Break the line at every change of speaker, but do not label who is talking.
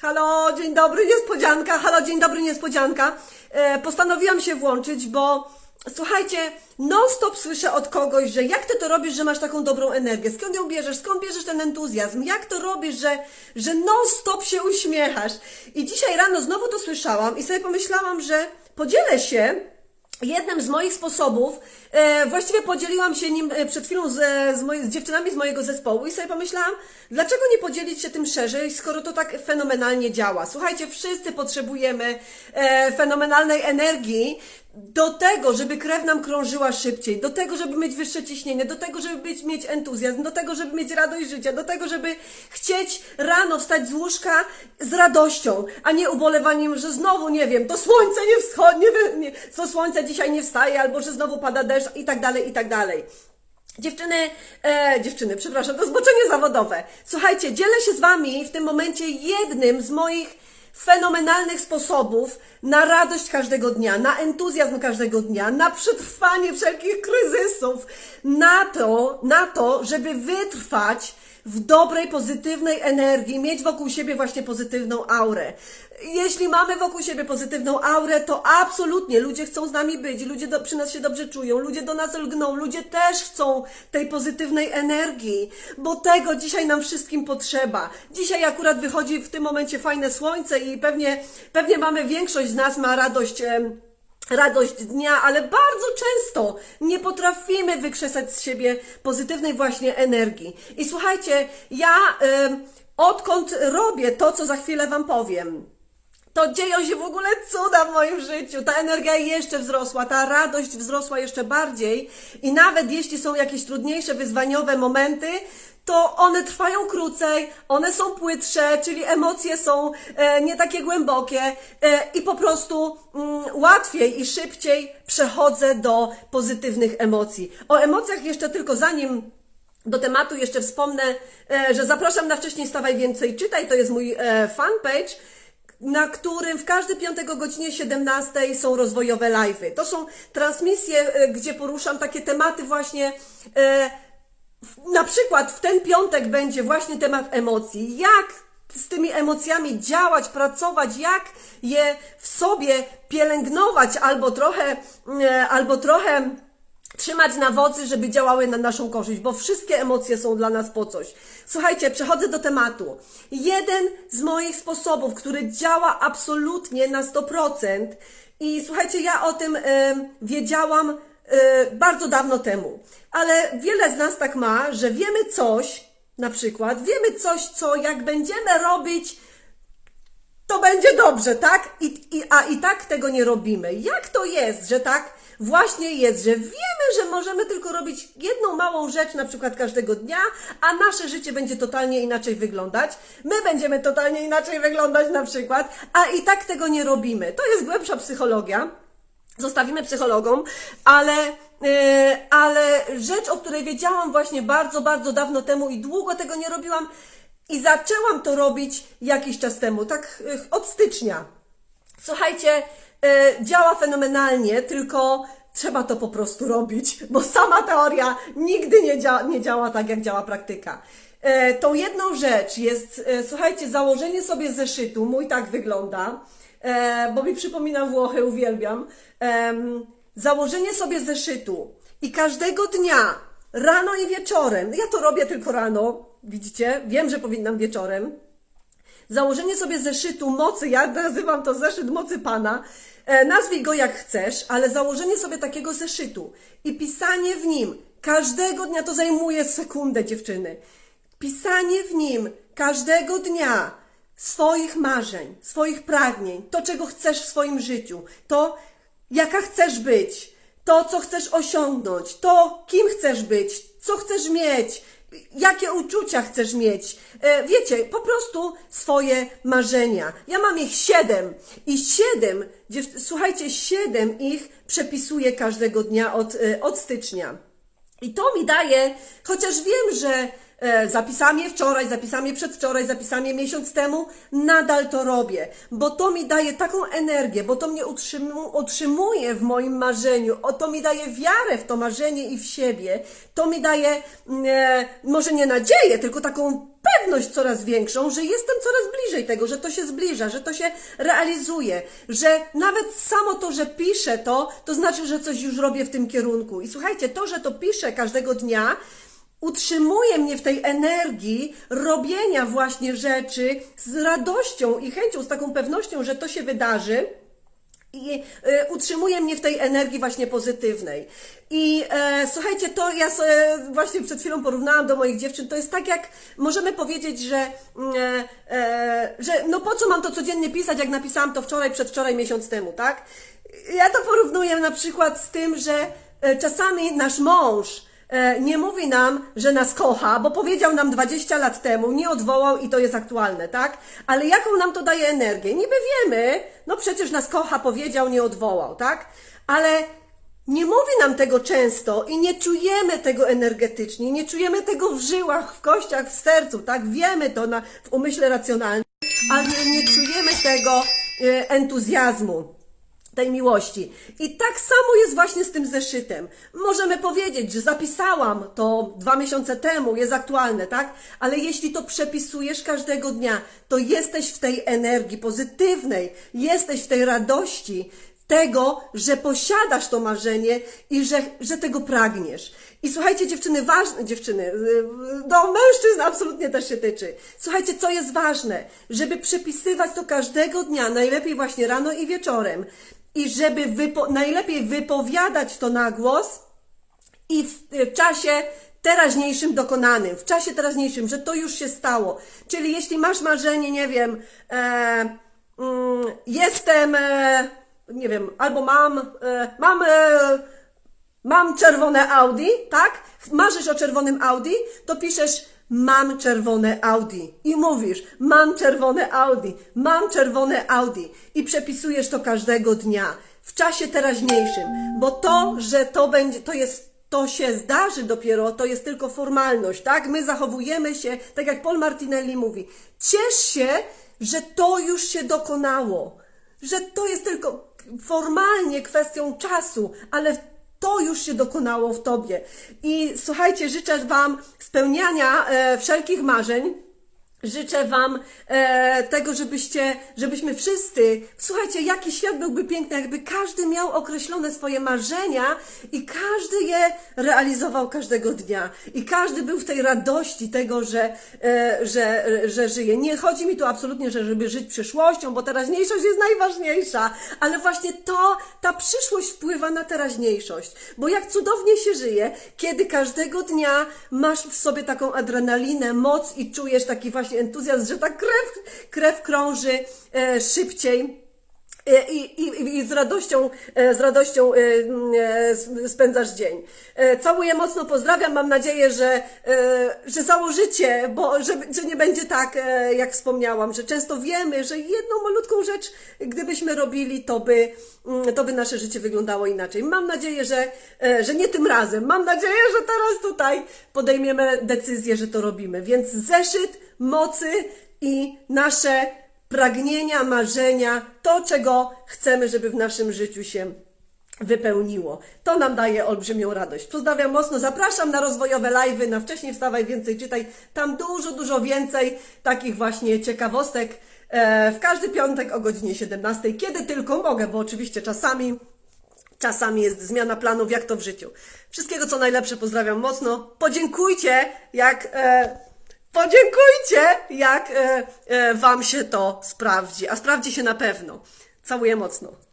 Halo, dzień dobry, niespodzianka. Halo, dzień dobry, niespodzianka. E, postanowiłam się włączyć, bo słuchajcie, non-stop słyszę od kogoś, że jak ty to robisz, że masz taką dobrą energię? Skąd ją bierzesz? Skąd bierzesz ten entuzjazm? Jak to robisz, że, że non-stop się uśmiechasz? I dzisiaj rano znowu to słyszałam i sobie pomyślałam, że podzielę się Jednym z moich sposobów, e, właściwie podzieliłam się nim e, przed chwilą z, e, z, z dziewczynami z mojego zespołu i sobie pomyślałam, dlaczego nie podzielić się tym szerzej, skoro to tak fenomenalnie działa. Słuchajcie, wszyscy potrzebujemy e, fenomenalnej energii do tego, żeby krew nam krążyła szybciej, do tego, żeby mieć wyższe ciśnienie, do tego, żeby mieć, mieć entuzjazm, do tego, żeby mieć radość życia, do tego, żeby chcieć rano wstać z łóżka z radością, a nie ubolewaniem, że znowu, nie wiem, to słońce nie wschodnie, nie, to słońce dzisiaj nie wstaje, albo że znowu pada deszcz i tak dalej, i tak dalej. Dziewczyny, e, dziewczyny, przepraszam, to zboczenie zawodowe. Słuchajcie, dzielę się z Wami w tym momencie jednym z moich fenomenalnych sposobów na radość każdego dnia, na entuzjazm każdego dnia, na przetrwanie wszelkich kryzysów, na to, na to, żeby wytrwać w dobrej, pozytywnej energii, mieć wokół siebie właśnie pozytywną aurę. Jeśli mamy wokół siebie pozytywną aurę, to absolutnie ludzie chcą z nami być, ludzie do, przy nas się dobrze czują, ludzie do nas lgną, ludzie też chcą tej pozytywnej energii, bo tego dzisiaj nam wszystkim potrzeba. Dzisiaj akurat wychodzi w tym momencie fajne słońce i pewnie, pewnie mamy, większość z nas ma radość. em, radość dnia, ale bardzo często nie potrafimy wykrzesać z siebie pozytywnej właśnie energii. I słuchajcie, ja em, odkąd robię to, co za chwilę Wam powiem, to dzieją się w ogóle cuda w moim życiu. Ta energia jeszcze wzrosła, ta radość wzrosła jeszcze bardziej i nawet jeśli są jakieś trudniejsze, wyzwaniowe momenty, to one trwają krócej, one są płytsze, czyli emocje są e, nie takie głębokie e, i po prostu mm, łatwiej i szybciej przechodzę do pozytywnych emocji. O emocjach jeszcze tylko zanim do tematu jeszcze wspomnę, e, że zapraszam na wcześniej Stawaj Więcej Czytaj, to jest mój fanpage, na którym w każdy piątek o godzinie 17 są rozwojowe live'y. To są transmisje, e, gdzie poruszam takie tematy właśnie, e, na przykład w ten piątek będzie właśnie temat emocji. Jak z tymi emocjami działać, pracować, jak je w sobie pielęgnować albo trochę, e, albo trochę trzymać na wodzy, żeby działały na naszą korzyść, bo wszystkie emocje są dla nas po coś. Słuchajcie, przechodzę do tematu. Jeden z moich sposobów, który działa absolutnie na 100% i słuchajcie, ja o tym e, wiedziałam e, bardzo dawno temu, ale wiele z nas tak ma, że wiemy coś, na przykład, wiemy coś, co jak będziemy robić, to będzie dobrze, tak? I, i, a i tak tego nie robimy. Jak to jest, że tak właśnie jest, że wiemy, że możemy tylko robić jedną małą rzecz, na przykład każdego dnia, a nasze życie będzie totalnie inaczej wyglądać. My będziemy totalnie inaczej wyglądać na przykład, a i tak tego nie robimy. To jest głębsza psychologia. Zostawimy psychologom, ale, yy, ale rzecz, o której wiedziałam właśnie bardzo, bardzo dawno temu i długo tego nie robiłam i zaczęłam to robić jakiś czas temu, tak yy, od stycznia. Słuchajcie, e, działa fenomenalnie, tylko trzeba to po prostu robić, bo sama teoria nigdy nie, dzia nie działa tak, jak działa praktyka. E, tą jedną rzecz jest, e, słuchajcie, założenie sobie zeszytu, mój tak wygląda, e, bo mi przypomina Włochy, uwielbiam. Em, założenie sobie zeszytu i każdego dnia, rano i wieczorem, ja to robię tylko rano, widzicie, wiem, że powinnam wieczorem, Założenie sobie zeszytu mocy, ja nazywam to zeszyt mocy Pana, e, nazwij go jak chcesz, ale założenie sobie takiego zeszytu i pisanie w nim. Każdego dnia, to zajmuje sekundę dziewczyny, pisanie w nim każdego dnia swoich marzeń, swoich pragnień, to czego chcesz w swoim życiu, to jaka chcesz być, to co chcesz osiągnąć, to kim chcesz być, co chcesz mieć, jakie uczucia chcesz mieć. E, wiecie, po prostu swoje marzenia. Ja mam ich siedem i siedem, słuchajcie, siedem ich przepisuję każdego dnia od, e, od stycznia. I to mi daje, chociaż wiem, że E, zapisałam je wczoraj, zapisałam je przedwczoraj, zapisałam je miesiąc temu, nadal to robię, bo to mi daje taką energię, bo to mnie utrzymu, utrzymuje w moim marzeniu, o, to mi daje wiarę w to marzenie i w siebie, to mi daje mm, e, może nie nadzieję, tylko taką pewność coraz większą, że jestem coraz bliżej tego, że to się zbliża, że to się realizuje, że nawet samo to, że piszę to, to znaczy, że coś już robię w tym kierunku. I słuchajcie, to, że to piszę każdego dnia, utrzymuje mnie w tej energii robienia właśnie rzeczy z radością i chęcią, z taką pewnością, że to się wydarzy. I e, utrzymuje mnie w tej energii właśnie pozytywnej. I e, słuchajcie, to ja sobie właśnie przed chwilą porównałam do moich dziewczyn. To jest tak, jak możemy powiedzieć, że, mm, e, e, że no po co mam to codziennie pisać, jak napisałam to wczoraj, przedwczoraj, miesiąc temu, tak? Ja to porównuję na przykład z tym, że e, czasami nasz mąż e, nie mówi nam, że nas kocha, bo powiedział nam 20 lat temu, nie odwołał i to jest aktualne, tak? Ale jaką nam to daje energię? Niby wiemy, no przecież nas kocha, powiedział, nie odwołał, tak? Ale nie mówi nam tego często i nie czujemy tego energetycznie, nie czujemy tego w żyłach, w kościach, w sercu, tak? Wiemy to na, w umyśle racjonalnym, ale nie czujemy tego e, entuzjazmu tej miłości. I tak samo jest właśnie z tym zeszytem. Możemy powiedzieć, że zapisałam to dwa miesiące temu, jest aktualne, tak? Ale jeśli to przepisujesz każdego dnia, to jesteś w tej energii pozytywnej, jesteś w tej radości tego, że posiadasz to marzenie i że, że tego pragniesz. I słuchajcie, dziewczyny, ważne, dziewczyny, do mężczyzn absolutnie też się tyczy. Słuchajcie, co jest ważne, żeby przepisywać to każdego dnia, najlepiej właśnie rano i wieczorem, i żeby wypo, najlepiej wypowiadać to na głos i w, w czasie teraźniejszym dokonanym, w czasie teraźniejszym, że to już się stało. Czyli jeśli masz marzenie, nie wiem, e, mm, jestem, e, nie wiem, albo mam, e, mam, e, mam czerwone Audi, tak? Marzysz o czerwonym Audi, to piszesz mam czerwone Audi. I mówisz mam czerwone Audi, mam czerwone Audi. I przepisujesz to każdego dnia. W czasie teraźniejszym, bo to, że to będzie, to jest to się zdarzy dopiero, to jest tylko formalność, tak? My zachowujemy się, tak jak Paul Martinelli mówi, ciesz się, że to już się dokonało, że to jest tylko formalnie kwestią czasu, ale to już się dokonało w Tobie. I słuchajcie, życzę Wam spełniania e, wszelkich marzeń. Życzę Wam e, tego, żebyście, żebyśmy wszyscy, słuchajcie, jaki świat byłby piękny, jakby każdy miał określone swoje marzenia i każdy je realizował każdego dnia. I każdy był w tej radości tego, że, e, że, że żyje. Nie chodzi mi tu absolutnie, że żeby żyć przyszłością, bo teraźniejszość jest najważniejsza, ale właśnie to, ta przyszłość wpływa na teraźniejszość. Bo jak cudownie się żyje, kiedy każdego dnia masz w sobie taką adrenalinę, moc i czujesz taki właśnie entuzjazm, że ta krew, krew krąży e, szybciej. E, I, i, I z radością, e, z radością spędzasz dzień. Całuję mocno, pozdrawiam. Mam nadzieję, że, że założycie, bo że, że nie będzie tak, jak wspomniałam, że często wiemy, że jedną malutką rzecz, gdybyśmy robili, to by, to by nasze życie wyglądało inaczej. Mam nadzieję, że, że nie tym razem. Mam nadzieję, że teraz tutaj podejmiemy decyzję, że to robimy. Więc zeszyt mocy i nasze pragnienia, marzenia, to czego chcemy, żeby w naszym życiu się wypełniło. To nam daje olbrzymią radość. Pozdrawiam mocno, zapraszam na rozwojowe live'y, na wcześniej wstawaj, więcej czytaj. Tam dużo, dużo więcej takich właśnie ciekawostek. E, w każdy piątek o godzinie 17, kiedy tylko mogę, bo oczywiście czasami Czasami jest zmiana planów, jak to w życiu. Wszystkiego co najlepsze, pozdrawiam mocno. Podziękujcie, jak. E, podziękujcie, jak e, e, Wam się to sprawdzi. A sprawdzi się na pewno. Całuję mocno.